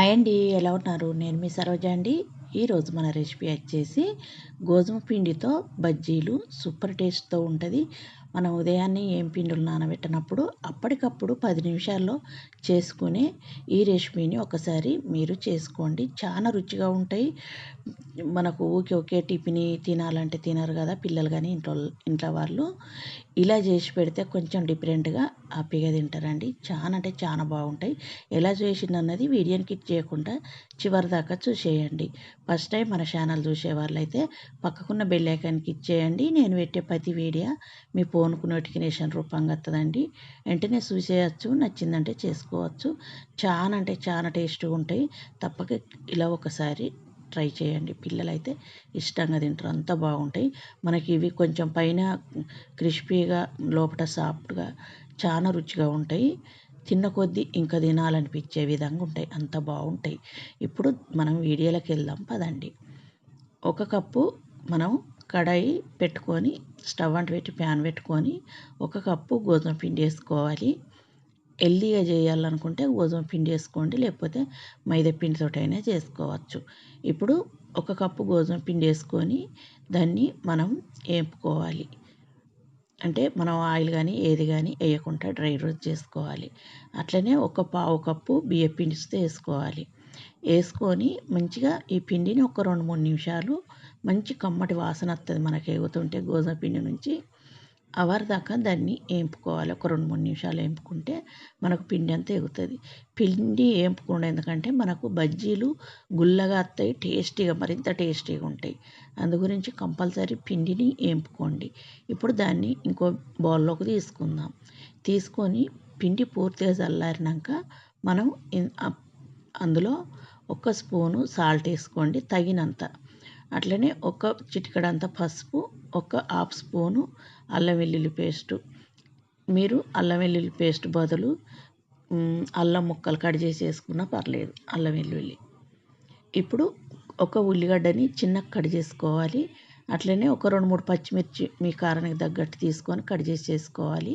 Hi అండి ఎలా ఉన్నారు? నేను మీ సరోజ అండి. ఈరోజు మన రెసిపీ వచ్చేసి గోధుమ పిండితో బజ్జీలు సూపర్ టేస్ట్తో ఉంటుంది. మనం ఉదయాన్నే ఏం పిండులు నానబెట్టినప్పుడు అప్పటికప్పుడు పది నిమిషాల్లో చేసుకునే ఈ రెసిపీని ఒకసారి మీరు చేసుకోండి. చాలా రుచిగా ఉంటాయి. మనకు ఊకే ఒకే టిఫిన్ తినాలంటే తినరు కదా పిల్లలు కానీ ఇంట్లో ఇంట్లో వాళ్ళు. ఇలా చేసి పెడితే కొంచెం డిఫరెంట్గా హ్యాపీగా తింటారండి. చాలా అంటే చాలా బాగుంటాయి. ఎలా చేసిందన్నది వీడియోని కిట్ చేయకుండా చివరి దాకా చూసేయండి. ఫస్ట్ టైం మన ఛానల్ చూసే వాళ్ళైతే పక్కకున్న బెల్ ఐకాన్కి ఇచ్చేయండి. నేను పెట్టే ప్రతి వీడియో మీ ఫోన్కు నోటిఫికేషన్ రూపంగా వస్తుందండి వెంటనే చూసేయచ్చు నచ్చిందంటే చేసుకోవచ్చు. చాలా అంటే చాలా టేస్ట్గా ఉంటాయి. తప్పక ఇలా ఒకసారి ట్రై చేయండి. పిల్లలైతే ఇష్టంగా తింటారు. అంత బాగుంటాయి. మనకి ఇవి కొంచెం పైన క్రిస్పీగా లోపల సాఫ్ట్గా చాలా రుచిగా ఉంటాయి. తిన్న కొద్దీ ఇంకా తినాలనిపించే విధంగా ఉంటాయి. అంత బాగుంటాయి. ఇప్పుడు మనం వీడియోలోకి వెళ్దాం. పదండి. ఒక కప్పు మనం కడాయి పెట్టుకొని స్టవ్ అంటు పెట్టి ప్యాన్ పెట్టుకొని ఒక కప్పు గోధుమ పిండి వేసుకోవాలి. హెల్దీగా చేయాలనుకుంటే గోధుమ పిండి వేసుకోండి లేకపోతే మైదా అయినా చేసుకోవచ్చు. ఇప్పుడు ఒక కప్పు గోధుమ పిండి వేసుకొని దాన్ని మనం వేపుకోవాలి అంటే మనం ఆయిల్ కానీ ఏది కానీ వేయకుండా డ్రై రోస్ట్ చేసుకోవాలి. అట్లనే ఒక పావు కప్పు బియ్య పిండితో వేసుకోవాలి. వేసుకొని మంచిగా ఈ పిండిని ఒక రెండు మూడు నిమిషాలు మంచి కమ్మటి వాసన వస్తుంది మనకి ఎగుతుంటే గోధుమ పిండి నుంచి. అవర్ దాకా దాన్ని వేపుకోవాలి ఒక రెండు మూడు నిమిషాలు వేపుకుంటే మనకు పిండి అంతా ఎగుతుంది. పిండి వేపుకుండా ఎందుకంటే మనకు బజ్జీలు గుల్లగా వస్తాయి టేస్టీగా మరింత టేస్టీగా ఉంటాయి. అందు గురించి కంపల్సరీ పిండిని వేపుకోండి ఇప్పుడు దాన్ని ఇంకో బౌల్లోకి తీసుకుందాం. తీసుకొని పిండి పూర్తిగా చల్లారినాక మనం అందులో ఒక స్పూను సాల్ట్ వేసుకోండి తగినంత. అట్లనే ఒక చిటికడంత పసుపు ఒక హాఫ్ స్పూను అల్లం వెల్లుల్లి పేస్టు. మీరు అల్లం వెల్లుల్లి పేస్ట్ బదులు అల్లం ముక్కలు కట్ చేసి వేసుకున్నా పర్లేదు అల్లం వెల్లుల్లి. ఇప్పుడు ఒక ఉల్లిగడ్డని చిన్నగా కట్ చేసుకోవాలి. అట్లనే ఒక రెండు మూడు పచ్చిమిర్చి మీ కారానికి తగ్గట్టు తీసుకొని కట్ చేసి చేసుకోవాలి.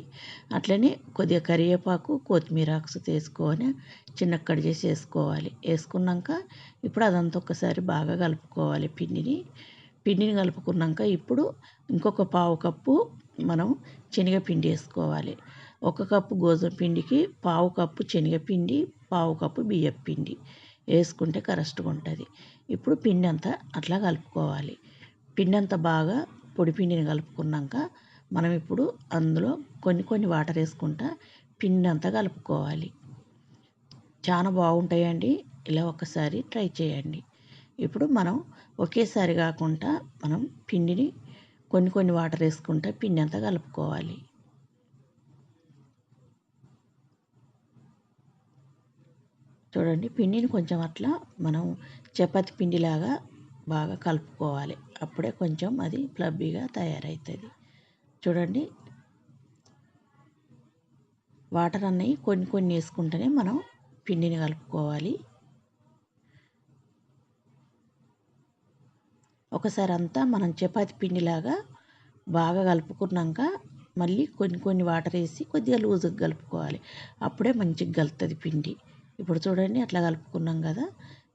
అట్లనే కొద్దిగా కరివేపాకు కొత్తిమీర ఆకుసు తీసుకొని చిన్న కట్ చేసి వేసుకోవాలి. వేసుకున్నాక ఇప్పుడు అదంతా ఒకసారి బాగా కలుపుకోవాలి పిండిని. పిండిని కలుపుకున్నాక ఇప్పుడు ఇంకొక పావు కప్పు మనం శనగపిండి వేసుకోవాలి. ఒక కప్పు గోధుమ పిండికి పావు కప్పు శనగపిండి పావు కప్పు బియ్యం పిండి వేసుకుంటే కరెక్ట్గా ఉంటుంది. ఇప్పుడు పిండి అంతా అట్లా కలుపుకోవాలి. పిండి బాగా పొడి పిండిని కలుపుకున్నాక మనం ఇప్పుడు అందులో కొన్ని కొన్ని వాటర్ వేసుకుంటా పిండి అంతా కలుపుకోవాలి. చాలా బాగుంటాయండి. ఇలా ఒకసారి ట్రై చేయండి. ఇప్పుడు మనం ఒకేసారి కాకుండా మనం పిండిని కొన్ని కొన్ని వాటర్ వేసుకుంటా పిండి అంతా కలుపుకోవాలి. చూడండి పిండిని కొంచెం అట్లా మనం చపాతి పిండిలాగా బాగా కలుపుకోవాలి. అప్పుడే కొంచెం అది ఫ్లబ్బీగా తయారవుతుంది చూడండి. వాటర్ అన్నవి కొన్ని కొన్ని వేసుకుంటేనే మనం పిండిని కలుపుకోవాలి. ఒకసారి అంతా మనం చపాతి పిండిలాగా బాగా కలుపుకున్నాక మళ్ళీ కొన్ని కొన్ని వాటర్ వేసి కొద్దిగా లూజుగా కలుపుకోవాలి. అప్పుడే మంచిగా కలుతుంది పిండి. ఇప్పుడు చూడండి అట్లా కలుపుకున్నాం కదా.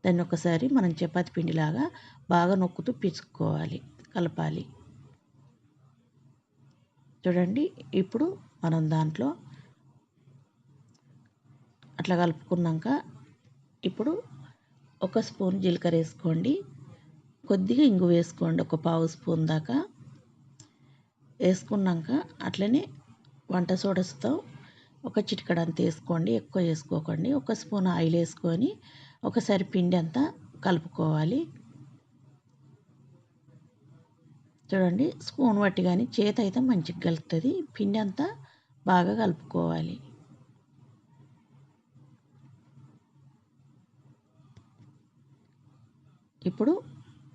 దాన్ని ఒకసారి మనం చపాతి పిండిలాగా బాగా నొక్కుతూ పిసుకోవాలి కలపాలి. చూడండి ఇప్పుడు మనం దాంట్లో అట్లా కలుపుకున్నాక ఇప్పుడు ఒక స్పూన్ జీలకర్ర వేసుకోండి. కొద్దిగా ఇంగు వేసుకోండి ఒక పావు స్పూన్ దాకా. వేసుకున్నాక అట్లనే వంట సోడస్తో ఒక చిటికడంత వేసుకోండి ఎక్కువ వేసుకోకండి. ఒక స్పూన్ ఆయిల్ వేసుకొని ఒకసారి పిండి అంతా కలుపుకోవాలి. చూడండి స్పూన్ పట్టి కానీ చేతి అయితే మంచిగా కలుపుతుంది. పిండి అంతా బాగా కలుపుకోవాలి. ఇప్పుడు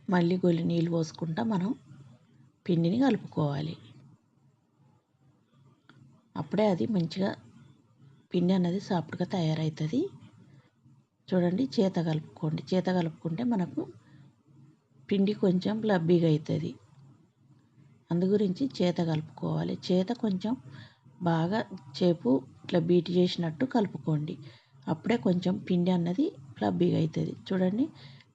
మళ్ళీ గొల్లి నీళ్ళు పోసుకుంటా మనం పిండిని కలుపుకోవాలి. అప్పుడే అది మంచిగా పిండి అన్నది సాఫ్ట్గా తయారవుతుంది. చూడండి చేత కలుపుకోండి. చేత కలుపుకుంటే మనకు పిండి కొంచెం లబ్బీగా అవుతుంది అందు గురించి చేత కలుపుకోవాలి. చేత కొంచెం బాగా చేపు ఇట్లా బీట్ చేసినట్టు కలుపుకోండి. అప్పుడే కొంచెం పిండి అన్నది ఫ్లబ్బీగా అవుతుంది చూడండి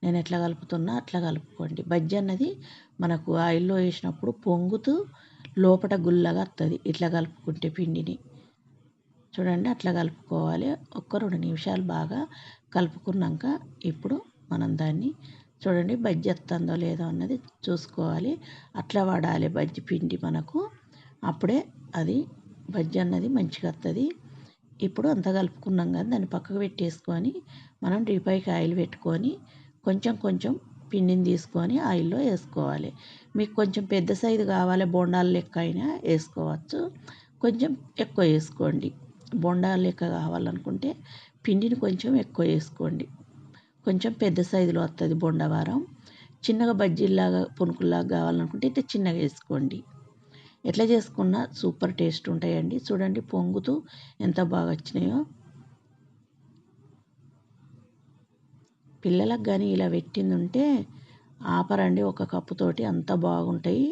నేను ఎట్లా కలుపుతున్నా అట్లా కలుపుకోండి. బజ్జి అన్నది మనకు ఆయిల్లో వేసినప్పుడు పొంగుతూ లోపల గుల్లగా వస్తుంది ఇట్లా కలుపుకుంటే పిండిని. చూడండి అట్లా కలుపుకోవాలి. ఒక్క రెండు నిమిషాలు బాగా కలుపుకున్నాక ఇప్పుడు మనం దాన్ని చూడండి బజ్జి వస్తుందో లేదో అన్నది చూసుకోవాలి. అట్లా వాడాలి బజ్జి పిండి మనకు. అప్పుడే అది బజ్జి అన్నది మంచిగా వస్తుంది ఇప్పుడు అంత కలుపుకున్నాం కదా దాన్ని పక్కకు పెట్టేసుకొని మనం రీపైకి ఆయిల్ పెట్టుకొని కొంచెం కొంచెం పిండిని తీసుకొని ఆయిల్లో వేసుకోవాలి. మీకు కొంచెం పెద్ద సైజు కావాలి బొండాల లెక్క అయినా వేసుకోవచ్చు. కొంచెం ఎక్కువ వేసుకోండి. బొండాల లెక్క కావాలనుకుంటే పిండిని కొంచెం ఎక్కువ వేసుకోండి. కొంచెం పెద్ద సైజులో వస్తుంది బొండవారం. చిన్నగా బజ్జీల్లాగా పునుకుల్లాగా కావాలనుకుంటే అయితే చిన్నగా వేసుకోండి. ఎట్లా చేసుకున్నా సూపర్ టేస్ట్ ఉంటాయండి. చూడండి పొంగుతూ ఎంత బాగా వచ్చినాయో. పిల్లలకు కానీ ఇలా పెట్టింది ఉంటే ఆపరండి ఒక కప్పుతోటి అంత బాగుంటాయి.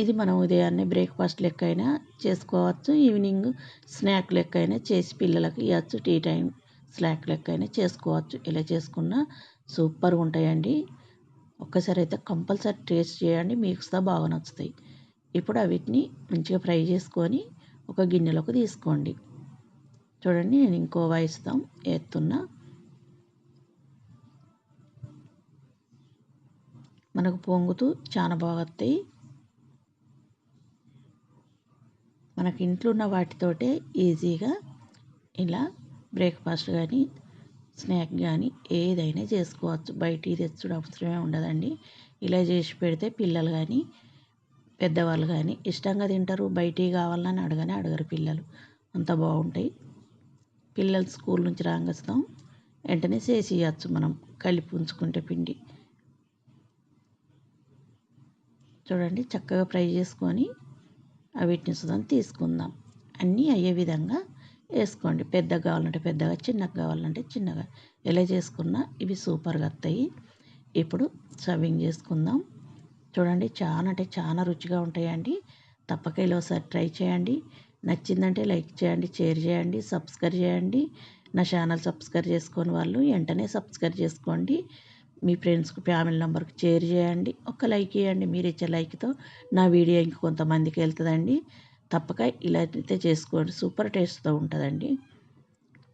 ఇది మనం ఉదయాన్నే బ్రేక్ఫాస్ట్ లెక్క అయినా చేసుకోవచ్చు ఈవినింగ్ స్నాక్ లెక్క అయినా చేసి పిల్లలకు ఇవ్వచ్చు టీ టైం స్నాక్ లెక్క అయినా చేసుకోవచ్చు. ఇలా చేసుకున్న సూపర్గా ఉంటాయండి. ఒక్కసారి అయితే కంపల్సరీ టేస్ట్ చేయండి మీకు బాగా నచ్చుతాయి. ఇప్పుడు వీటిని మంచిగా ఫ్రై చేసుకొని ఒక గిన్నెలోకి తీసుకోండి. చూడండి నేను ఇంకో వాయిస్తాం వేస్తున్నా మనకు పొంగుతూ చాలా బాగా వస్తాయి. మనకి ఇంట్లో ఉన్న వాటితోటే ఈజీగా ఇలా బ్రేక్ఫాస్ట్ కానీ స్నాక్ కానీ ఏదైనా చేసుకోవచ్చు. బయట తెచ్చుడు అవసరమే ఉండదండి. ఇలా చేసి పెడితే పిల్లలు కానీ పెద్దవాళ్ళు కానీ ఇష్టంగా తింటారు. బయటికి కావాలని అడగనే అడగరు పిల్లలు. అంత బాగుంటాయి. పిల్లలు స్కూల్ నుంచి రాగాస్తాం. వెంటనే చేసి ఇవ్వచ్చు మనం కలిపి ఉంచుకుంటే పిండి. చూడండి చక్కగా ఫ్రై చేసుకొని వీటిని సుధం తీసుకుందాం. అన్నీ అయ్యే విధంగా వేసుకోండి. పెద్దగా కావాలంటే పెద్దగా చిన్నగా కావాలంటే చిన్నగా. ఎలా చేసుకున్నా ఇవి సూపర్గా వస్తాయి. ఇప్పుడు సర్వింగ్ చేసుకుందాం. చూడండి చాలా అంటే చాలా రుచిగా ఉంటాయండి. తప్పక ఇలా ఒకసారి ట్రై చేయండి. నచ్చిందంటే లైక్ చేయండి షేర్ చేయండి సబ్స్క్రైబ్ చేయండి. నా ఛానల్ సబ్స్క్రైబ్ చేసుకొని వాళ్ళు వెంటనే సబ్స్క్రైబ్ చేసుకోండి. మీ ఫ్రెండ్స్కి ఫ్యామిలీ నెంబర్కి షేర్ చేయండి. ఒక లైక్ ఇవ్వండి మీరు ఇచ్చే లైక్తో నా వీడియో ఇంక కొంతమందికి వెళ్తుందండి. తప్పక ఇలా అయితే చేసుకోండి. సూపర్ టేస్ట్తో ఉంటుందండి.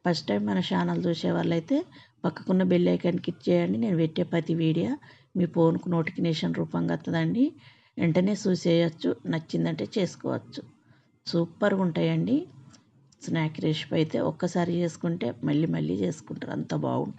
ఫస్ట్ టైం మన ఛానల్ చూసే వాళ్ళైతే పక్కకున్న బెల్ ఐకాన్ క్లిక్ చేయండి. నేను పెట్టే ప్రతి వీడియో మీ ఫోన్కు నోటిఫికేషన్ రూపంగా వస్తుందండి వెంటనే చూసేయచ్చు. నచ్చిందంటే చేసుకోవచ్చు. సూపర్గా ఉంటాయండి. స్నాక్ రెసిపీ అయితే ఒక్కసారి చేసుకుంటే మళ్ళీ మళ్ళీ చేసుకుంటారు. అంత బాగుంటాయి.